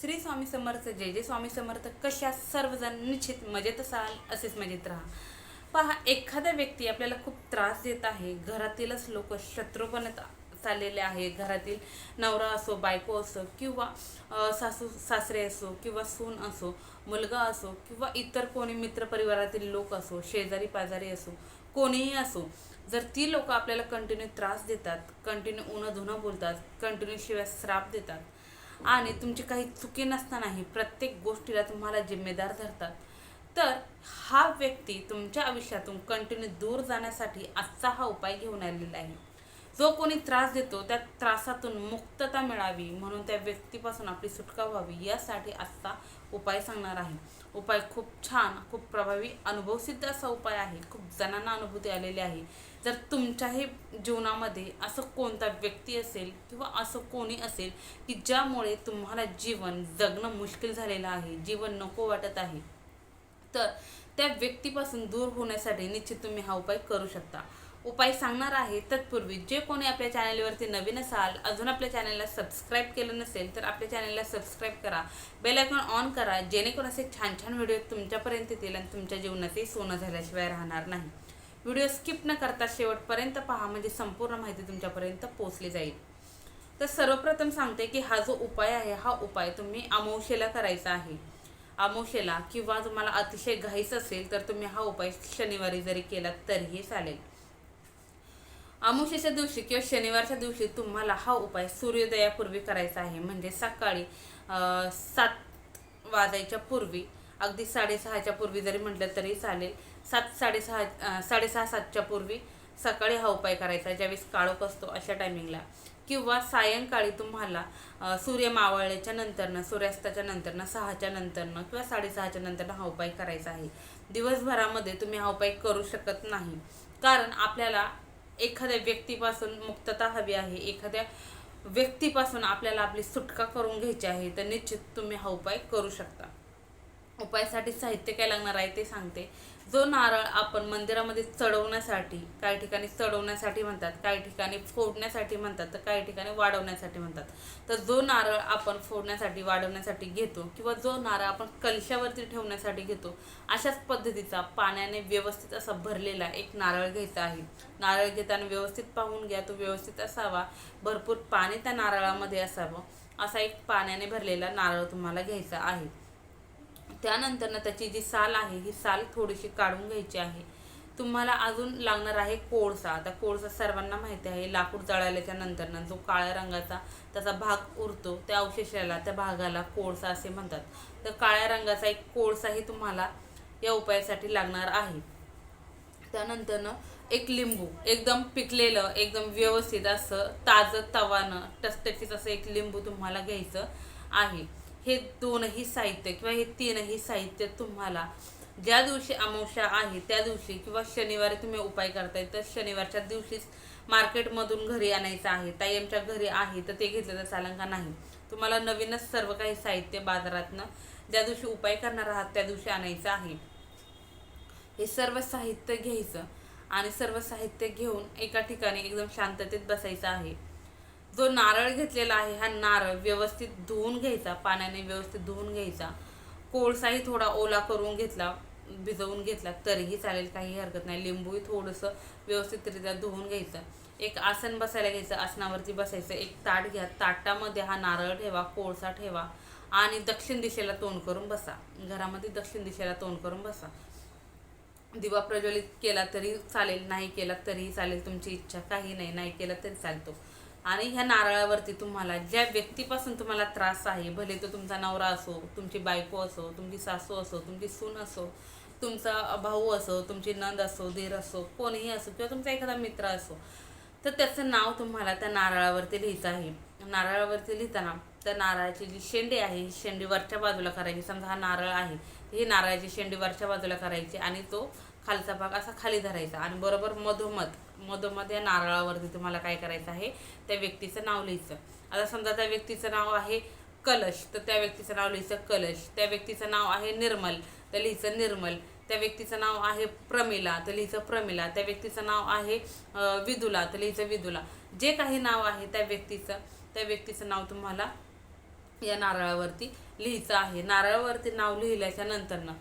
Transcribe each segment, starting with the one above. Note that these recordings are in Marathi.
श्री स्वामी समर्थ जय जय स्वामी समर्थ कशा सर्वजण निश्चित मजेत असाल असेच मजेत राहा. पहा एखादा व्यक्ती आपल्याला खूप त्रास देत आहे घरातीलच लोक शत्रू बनत चाललेले आहे घरातील नवरा असो बायको असो किंवा सासू सासरे असो किंवा सून असो मुलगा असो किंवा इतर कोणी मित्रपरिवारातील लोक असो शेजारी पाजारी असो कोणीही असो जर ती लोक आपल्याला कंटिन्यू त्रास देतात कंटिन्यू उन्हा धुणं बोलतात कंटिन्यू शिवाय श्राप देतात आणि तुमची काही चुकी नसतानाही प्रत्येक गोष्टीला तुम्हाला जिम्मेदार धरतात. तर हा व्यक्ती तुमच्या आयुष्यातून कंटिन्यू दूर जाण्यासाठी आजचा हा उपाय घेऊन आलेला आहे. जो कोणी त्रास देतो त्या त्रासातून मुक्तता मिळावी म्हणून त्या व्यक्तीपासून आपली सुटका व्हावी यासाठी आजचा उपाय सांगणार आहे. उपाय खूप छान खूप प्रभावी अनुभवसिद्ध असा उपाय आहे. खूप जणांना अनुभूती आलेली आहे. जर तुमच्याही जीवनामध्ये असं कोणता व्यक्ती असेल किंवा असं कोणी असेल की ज्यामुळे तुम्हाला जीवन जगणं मुश्किल झालेलं आहे जीवन नको वाटत आहे तर त्या व्यक्तीपासून दूर होण्यासाठी निश्चित तुम्ही हा उपाय करू शकता. उपाय सांगणार आहे. तत्पूर्वी जे कोणी आपल्या चॅनलवरती नवीन असाल अजून आपल्या चॅनलला सबस्क्राईब केलं नसेल तर आपल्या चॅनलला सबस्क्राईब करा. बेल आयकॉन ऑन करा जेणेकरून असे छान छान व्हिडिओ तुमच्यापर्यंत येतील आणि तुमच्या जीवनातही सोनं झाल्याशिवाय राहणार नाही. व्हिडिओ स्किप न करता शेवटपर्यंत पहा म्हणजे संपूर्ण माहिती तुमच्यापर्यंत पोहोचली जाईल. तर सर्वप्रथम सांगते की हा जो उपाय आहे हा उपाय तुम्ही अमावशेला करायचा आहे. अमावशेला किंवा तुम्हाला अतिशय घाईच असेल तर तुम्ही हा उपाय शनिवारी जरी केला तरीही चालेल. अमुषेच्या दिवशी किंवा शनिवारच्या दिवशी तुम्हाला हा उपाय सूर्योदयापूर्वी करायचा आहे. म्हणजे सकाळी सात वाजायच्या पूर्वी अगदी साडेसहाच्या पूर्वी जरी म्हटलं तरी चालेल. सात साडेसहा साडेसहा सातच्या पूर्वी सकाळी हा उपाय करायचा ज्यावेळेस काळोख असतो अशा टायमिंगला. किंवा सायंकाळी तुम्हाला सूर्य मावळल्याच्या नंतरनं सूर्यास्ताच्या नंतरनं सहाच्या नंतरनं किंवा साडेसहाच्या नंतरनं हा उपाय करायचा आहे. दिवसभरामध्ये तुम्ही हा उपाय करू शकत नाही. कारण आपल्याला एखाद्या व्यक्तीपासून मुक्तता हवी आहे एखाद्या व्यक्तीपासून आपल्याला आपली सुटका करून घ्यायची आहे तर निश्चित तुम्ही हा उपाय करू शकता. उपायासाठी साहित्य काय लागणार आहे ते सांगते. जो नारळ आपण मंदिरामध्ये चढवण्यासाठी काही ठिकाणी चढवण्यासाठी म्हणतात काही ठिकाणी फोडण्यासाठी म्हणतात तर काही ठिकाणी वाढवण्यासाठी म्हणतात. तर जो नारळ आपण फोडण्यासाठी वाढवण्यासाठी घेतो किंवा जो नारळ आपण कलशावरती ठेवण्यासाठी घेतो अशाच पद्धतीचा पाण्याने व्यवस्थित असा भरलेला एक नारळ घ्यायचा आहे. नारळ घेताना व्यवस्थित पाहून घ्या तो व्यवस्थित असावा. भरपूर पाणी त्या नारळामध्ये असावं. असा एक पाण्याने भरलेला नारळ तुम्हाला घ्यायचा आहे. त्यानंतर त्याची जी साल आहे ही साल थोडीशी काढून घ्यायची आहे. तुम्हाला अजून लागणार आहे कोळसा. आता कोळसा सर्वांना माहिती आहे लाकूड जळाल्याच्या नंतरनं जो काळ्या रंगाचा त्याचा भाग उरतो त्या अवशेषाला त्या भागाला कोळसा असे म्हणतात. तर काळ्या रंगाचा एक कोळसाही तुम्हाला या उपायासाठी लागणार आहे. त्यानंतरनं एक लिंबू. एकदम पिकलेलं एकदम व्यवस्थित असं ताजं तवानं टसटशीत असं एक लिंबू तुम्हाला घ्यायचं आहे. हे दोनही साहित्य किंवा हे तीनही साहित्य तुम्हाला ज्या दिवशी अमावस्या आहे त्या दिवशी किंवा शनिवारी तुम्ही उपाय करताय तर शनिवारच्या दिवशीच मार्केटमधून घरी आणायचं आहे ताई आमच्या घरी आहे तर ते घेतलं तर चालेल का नाही? तुम्हाला नवीनच सर्व काही साहित्य बाजारातनं ज्या दिवशी उपाय करणार आहात त्या दिवशी आणायचं आहे. हे सर्व साहित्य घ्यायचं आणि सर्व साहित्य घेऊन एका ठिकाणी एकदम शांततेत बसायचं आहे. जो नारळ घेतलेला आहे हा नारळ व्यवस्थित धुवून घ्यायचा पाण्याने व्यवस्थित धुवून घ्यायचा. कोळसाही थोडा ओला करून घेतला भिजवून घेतला तरीही चालेल काही हरकत नाही. लिंबूही थोडंसं व्यवस्थितरित्या धुवून घ्यायचं. एक आसन बसायला घ्यायचं आसनावरती बसायचं. एक ताट घ्या ताटामध्ये हा नारळ ठेवा कोळसा ठेवा आणि दक्षिण दिशेला तोंड करून बसा. घरामध्ये दक्षिण दिशेला तोंड करून बसा. दिवा प्रज्वलित केला तरी चालेल नाही केला तरीही चालेल तुमची इच्छा काही नाही नाही केला तरी चालतो. आणि ह्या नारळावरती तुम्हाला ज्या व्यक्तीपासून तुम्हाला त्रास आहे भले तो तुमचा नवरा असो तुमची बायको असो तुमची सासू असो तुमची सून असो तुमचा भाऊ असो तुमची नंद असो धीर असो कोणीही असो किंवा तुमचा एखादा मित्र असो तर त्याचं नाव तुम्हाला त्या नारळावरती लिहायचं आहे. नारळावरती लिहिताना त्या नारळाची जी शेंडी आहे ही शेंडी वरच्या बाजूला करायची. समजा हा नारळ आहे ही नारळाची शेंडी वरच्या बाजूला करायची आणि तो खालचा भाग असा खाली धरायचा आणि बरोबर मधोमध मधोमध या नारळावरती तुम्हाला काय करायचं आहे त्या व्यक्तीचं नाव लिहायचं. आता समजा त्या व्यक्तीचं नाव आहे कलश तर त्या व्यक्तीचं नाव लिहायचं कलश. त्या व्यक्तीचं नाव आहे निर्मल तर लिहायचं निर्मल. त्या व्यक्तीचं नाव आहे प्रमिला तर लिहायचं प्रमिला. त्या व्यक्तीचं नाव आहे विदुला तर लिहायचं विदुला. जे काही नाव आहे त्या व्यक्तीचं त्या व्यक्तीचं नाव तुम्हाला या नारळावरती लिहायचं आहे. नारळावरती नाव लिहिल्याच्या नंतरनं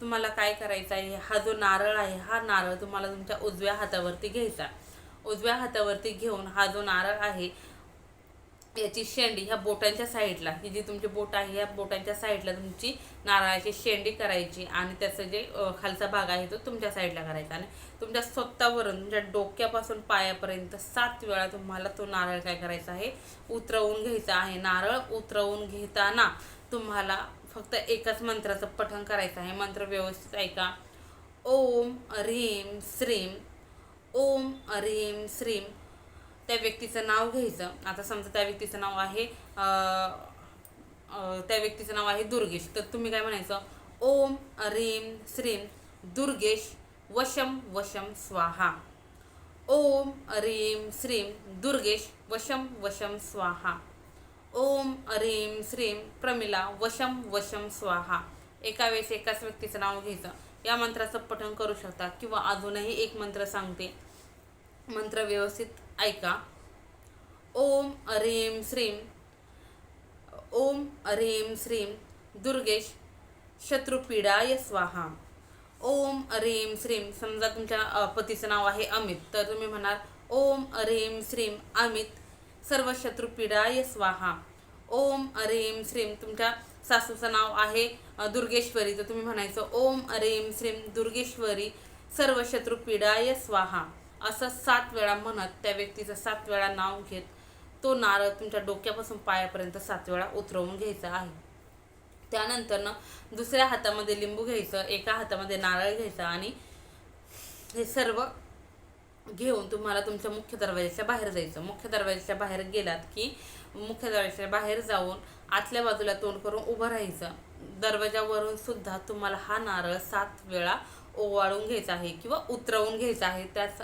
तुम्हाला काय करायचं आहे? हा जो नारळ आहे हा नारळ तुम्हाला तुमच्या उजव्या हातावरती घ्यायचा उजव्या हातावरती घेऊन हा जो नारळ आहे याची शेंडी ह्या बोटांच्या साईडला ही जी तुमची बोट आहे या बोटांच्या साईडला तुमची नारळाची शेंडी करायची आणि त्याचं जे खालचा भाग आहे तो तुमच्या साईडला करायचा आणि तुमच्या स्वतःवरून तुमच्या डोक्यापासून पायापर्यंत सात वेळा तुम्हाला तो नारळ काय करायचा आहे? उतरवून घ्यायचा आहे. नारळ उतरवून घेताना तुम्हाला फक्त एकाच मंत्राचं पठण करायचं आहे. मंत्र व्यवस्थित ऐका. ओम ह्रीम श्रीम. ओम ह्रीम श्रीम. त्या व्यक्तीचं नाव घ्यायचं. आता समजा त्या व्यक्तीचं नाव आहे त्या व्यक्तीचं नाव आहे दुर्गेश. तर तुम्ही काय म्हणायचं? ओम ह्रीम श्रीम. दुर्गेश वशम वशम स्वाहा. ओम ह्रीम श्रीम. दुर्गेश वशम वशम स्वाहा. ओम अरीम श्रीम प्रमिला वशम वशम स्वाहा. एका वेळेस एकाच व्यक्तीचं नाव घ्यायचं. या मंत्राचं पठण करू शकता किंवा अजूनही एक मंत्र सांगते. मंत्र व्यवस्थित ऐका. ओम अरीम श्रीम ओम अरीम श्रीम दुर्गेश शत्रुपीडाय स्वाहा. ओम अरीम श्रीम समजा तुमच्या पतीचं नाव आहे अमित तर तुम्ही म्हणाल ओम अरीम श्रीम अमित सर्व शत्रुपीडाय स्वाहा. ओम अरेम श्रीम. तुमच्या सासूचं नाव आहे दुर्गेश्वरी. तर तुम्ही म्हणायचं ओम अरेम श्रीम दुर्गेश्वरी सर्व शत्रुपीडाय स्वाहा. असं सात वेळा म्हणत त्या व्यक्तीचं सात वेळा नाव घेत तो नारळ तुमच्या डोक्यापासून पायापर्यंत सात वेळा उतरवून घ्यायचा आहे. त्यानंतरनं दुसऱ्या हातामध्ये लिंबू घ्यायचं एका हातामध्ये नारळ घ्यायचा आणि हे सर्व घेऊन तुम्हाला तुमच्या मुख्य दरवाजाच्या बाहेर जायचं. मुख्य दरवाजाच्या बाहेर गेलात की मुख्य दरवाजाच्या बाहेर जाऊन आतल्या बाजूला तोंड करून उभं राहायचं. दरवाजावरून सुद्धा तुम्हाला हा नारळ सात वेळा ओवाळून घ्यायचा आहे किंवा उतरवून घ्यायचा आहे. त्याच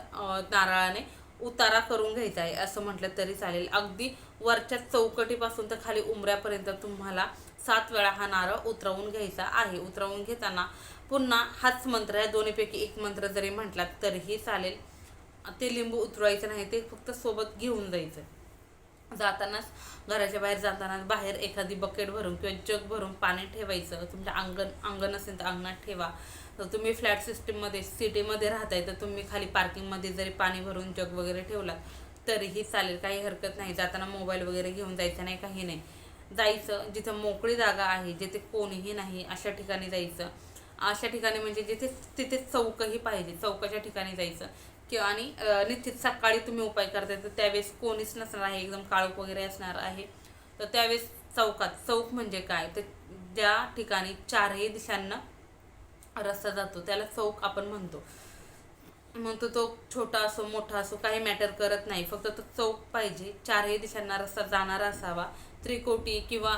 नारळाने उतारा करून घ्यायचा आहे असं म्हटलं तरी चालेल. अगदी वरच्या चौकटीपासून तर खाली उमऱ्यापर्यंत तुम्हाला सात वेळा हा नारळ उतरवून घ्यायचा आहे. उतरवून घेताना पुन्हा हाच मंत्र या दोन्हीपैकी एक मंत्र जरी म्हटलात तरीही चालेल. ते लिंबू उतरवायचं नाही ते फक्त सोबत घेऊन जायचं. जातानाच घराच्या बाहेर जाताना बाहेर एखादी बकेट भरून किंवा जग भरून पाणी ठेवायचं तुमच्या अंगण अंगण असेल तर अंगणात ठेवा. तर तुम्ही फ्लॅट सिस्टीममध्ये सिटीमध्ये राहताय तर तुम्ही खाली पार्किंगमध्ये जरी पाणी भरून जग वगैरे ठेवलात तरीही चालेल काही हरकत नाही. जाताना मोबाईल वगैरे घेऊन जायचं नाही काही नाही. जायचं जिथं मोकळी जागा आहे जिथे कोणीही नाही अशा ठिकाणी जायचं. अशा ठिकाणी म्हणजे जिथे तिथे चौकही पाहिजे चौकाच्या ठिकाणी जायचं. किंवा आणि निश्चित सकाळी तुम्ही उपाय करताय तर त्यावेळेस कोणीच नसणार आहे एकदम काळोख वगैरे असणार आहे. तर त्यावेळेस चौकात चौक म्हणजे काय? तर ज्या ठिकाणी चारही दिशांना रस्ता जातो त्याला चौक आपण म्हणतो. म्हणतो तो छोटा असो मोठा असो काही मॅटर करत नाही. फक्त तो चौक पाहिजे चारही दिशांना रस्ता जाणारा असावा. त्रिकोटी किंवा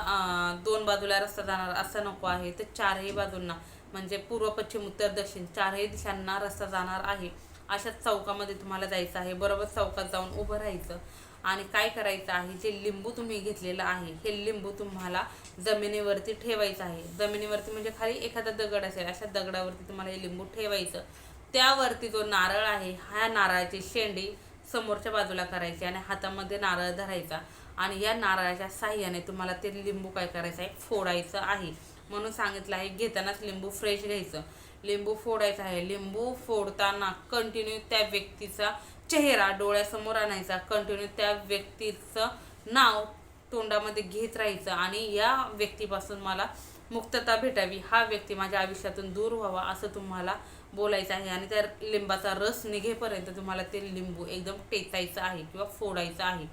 दोन बाजूला रस्ता जाणारा असा नको आहे. तर चारही बाजूंना म्हणजे पूर्व पश्चिम उत्तर दक्षिण चारही दिशांना रस्ता जाणार आहे. अशा चौकामध्ये तुम्हाला जायचं आहे. बरोबर चौकात जाऊन उभं राहायचं. आणि काय करायचं आहे? जे लिंबू तुम्ही घेतलेलं आहे हे लिंबू तुम्हाला जमिनीवरती ठेवायचं आहे. जमिनीवरती म्हणजे खाली एखादा दगड असेल अशा दगडावरती तुम्हाला हे लिंबू ठेवायचं. त्यावरती जो नारळ आहे ह्या नारळाची शेंडी समोरच्या बाजूला करायची आणि हातामध्ये नारळ धरायचा. आणि या नारळाच्या साह्याने तुम्हाला ते लिंबू काय करायचं आहे? फोडायचं आहे. म्हणून सांगितलं आहे घेतानाच लिंबू फ्रेश घ्यायचं. लिंबू फोडायचा आहे. लिंबू फोडताना कंटिन्यू त्या व्यक्तीचा चेहरा डोळ्यासमोर आणायचा. कंटिन्यू त्या व्यक्तीचं नाव तोंडामध्ये घेत राहायचं. आणि या व्यक्तीपासून मला मुक्तता भेटावी. हा व्यक्ती माझ्या आयुष्यातून दूर व्हावा असं तुम्हाला बोलायचं आहे. आणि त्या लिंबाचा रस निघेपर्यंत तुम्हाला ते लिंबू एकदम टेचायचं आहे किंवा फोडायचं आहे.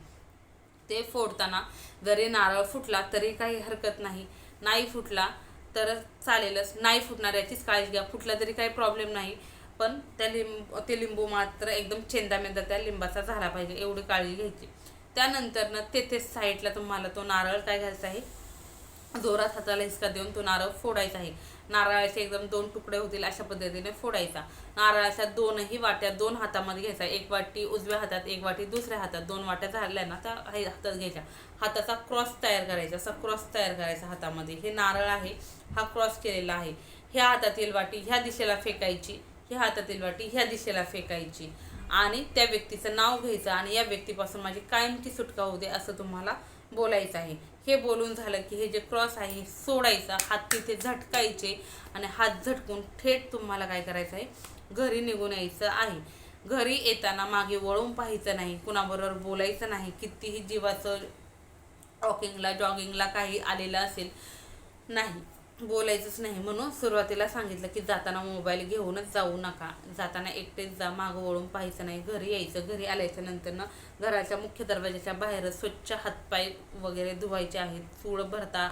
ते फोडताना जरी नारळ फुटला तरी काही हरकत नाही. नाही फुटला तर चालेलच. नाही फुटणार याचीच काळजी घ्या. फुटला तरी काही प्रॉब्लेम नाही. पण त्या लिंब ते लिंबू मात्र एकदम चेंदामेंदा त्या लिंबाचा झाला पाहिजे एवढी काळजी घ्यायची. त्यानंतरनं तेथेच साईडला तुम्हाला तो नारळ काय घ्यायचा आहे? जोरात हाताला हिसका देऊन तो नारळ फोडायचा आहे. नारळाचे एकदम दोन तुकडे होतील अशा पद्धतीने फोडायचा. नारळाच्या दोनही वाट्या दोन हातामध्ये घ्यायचा. एक वाटी उजव्या हातात एक वाटी दुसऱ्या हातात. दोन वाट्या झाल्या ना त्या हातात घ्यायच्या. हाताचा क्रॉस तयार करायचा. असा क्रॉस तयार करायचा हातामध्ये. हे नारळ आहे हा क्रॉस केलेला आहे. ह्या हातातील वाटी ह्या दिशेला फेकायची. ह्या हातातील वाटी ह्या दिशेला फेकायची. आणि त्या व्यक्तीचं नाव घ्यायचं. आणि या व्यक्तीपासून माझी कायमची सुटका होऊ दे असं तुम्हाला बोलायचं आहे. हे बोलून झालं की हे जे क्रॉस आहे हे सोडायचं हात तिथे झटकायचे आणि हात झटकून थेट तुम्हाला काय करायचं आहे? घरी निघून यायचं आहे. घरी येताना मागे वळून पाहायचं नाही कुणाबरोबर बोलायचं नाही कितीही जीवाचं वॉकिंगला जॉगिंगला काही आलेलं असेल नाही. बोलायचंच नाही म्हणून सुरुवातीला सांगितलं की जाताना मोबाईल घेऊनच जाऊ नका. जाताना एकटेच जा मागं वळून पाहायचं नाही. घरी यायचं घरी आल्याच्या नंतरनं घराच्या मुख्य दरवाजाच्या बाहेर स्वच्छ हातपाय वगैरे धुवायचे आहेत. चूळ भरता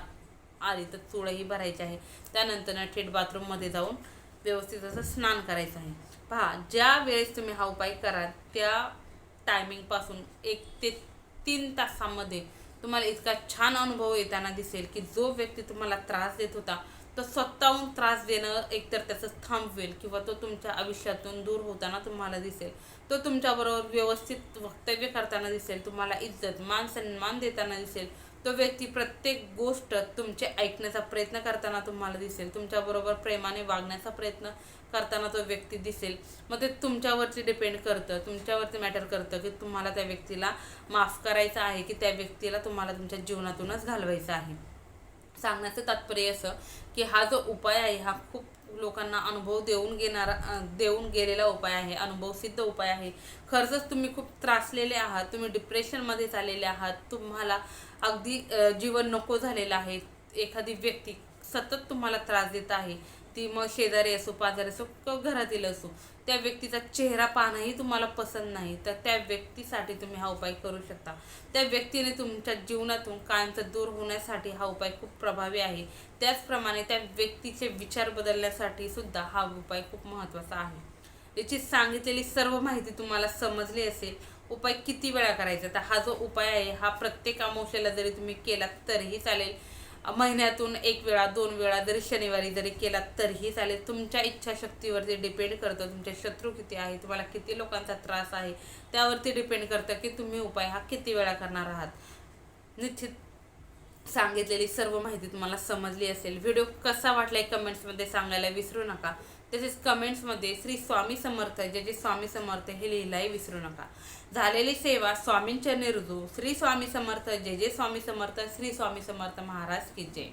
आली तर चूळही भरायची आहे. त्यानंतरनं थेट बाथरूममध्ये जाऊन व्यवस्थित असं स्नान करायचं आहे. पहा ज्या वेळेस तुम्ही हा उपाय कराल त्या टायमिंगपासून एक ते तीन तासामध्ये तुम्हाला इतका छान अनुभव येताना दिसेल की जो व्यक्ती तुम्हाला त्रास देत होता तो स्वतःहून त्रास देणं एकतर त्याचं थांबवेल किंवा तो तुमच्या आयुष्यातून दूर होताना तुम्हाला दिसेल. तो तुमच्याबरोबर व्यवस्थित वक्तव्य करताना दिसेल तुम्हाला इज्जत मान सन्मान देताना दिसेल. तो व्यक्ती प्रत्येक गोष्ट तुमचे ऐकण्याचा प्रयत्न करताना तुम्हाला दिसेल. तुमच्याबरोबर प्रेमाने वागण्याचा प्रयत्न करताना तो व्यक्ती दिसेल. मग ते तुमच्यावरती डिपेंड करतं. तुमच्यावरती मॅटर करतं की तुम्हाला त्या व्यक्तीला माफ करायचं आहे की त्या व्यक्तीला तुम्हाला तुमच्या जीवनातूनच घालवायचं आहे. सांगण्याचं तात्पर्य असं की हा जो उपाय आहे हा खूप लोकांना अनुभव देऊन घेणारा देऊन गेलेला उपाय आहे अनुभवसिद्ध उपाय आहे. खरंच तुम्ही खूप त्रासलेले आहात तुम्ही डिप्रेशनमध्ये चाललेले आहात तुम्हाला अगदी जीवन नको झालेलं आहे. एखादी व्यक्ती सतत तुम्हाला त्रास देत आहे ती मग शेजारी असो पाजारी असो किंवा घरातील असो त्या व्यक्तीचा चेहरा पाहणंही तुम्हाला पसंत नाही. तर त्या व्यक्तीसाठी तुम्ही हा उपाय करू शकता. त्या व्यक्तीने तुमच्या जीवनातून कायमचं दूर होण्यासाठी हा उपाय खूप प्रभावी आहे. त्याचप्रमाणे त्या व्यक्तीचे विचार बदलण्यासाठी सुद्धा हा उपाय खूप महत्त्वाचा आहे. याची सांगितलेली सर्व माहिती तुम्हाला समजली असेल. उपाय किती वेळा करायचा? तर हा जो उपाय आहे हा प्रत्येक अमावश्याला जरी तुम्ही केला तरीही चालेल. महिन्यातून एक वेळा दोन वेळा जरी शनिवारी जरी केला तरीही चालेल. तुमच्या इच्छाशक्तीवरती डिपेंड करतं. तुमचे शत्रू किती आहे तुम्हाला किती लोकांचा त्रास आहे त्यावरती डिपेंड करतं की तुम्ही उपाय हा किती वेळा करणार आहात. निश्चित सांगितलेली सर्व माहिती तुम्हाला समजली असेल. व्हिडिओ कसा वाटलाय कमेंट्समध्ये सांगायला विसरू नका. तसेच कमेंट्समध्ये श्री स्वामी समर्थ जे जे स्वामी समर्थ हे लिहिलाही विसरू नका. झालेली सेवा स्वामींच्या रुजू श्री स्वामी समर्थ जे जे स्वामी समर्थ श्री स्वामी समर्थ महाराज की जय.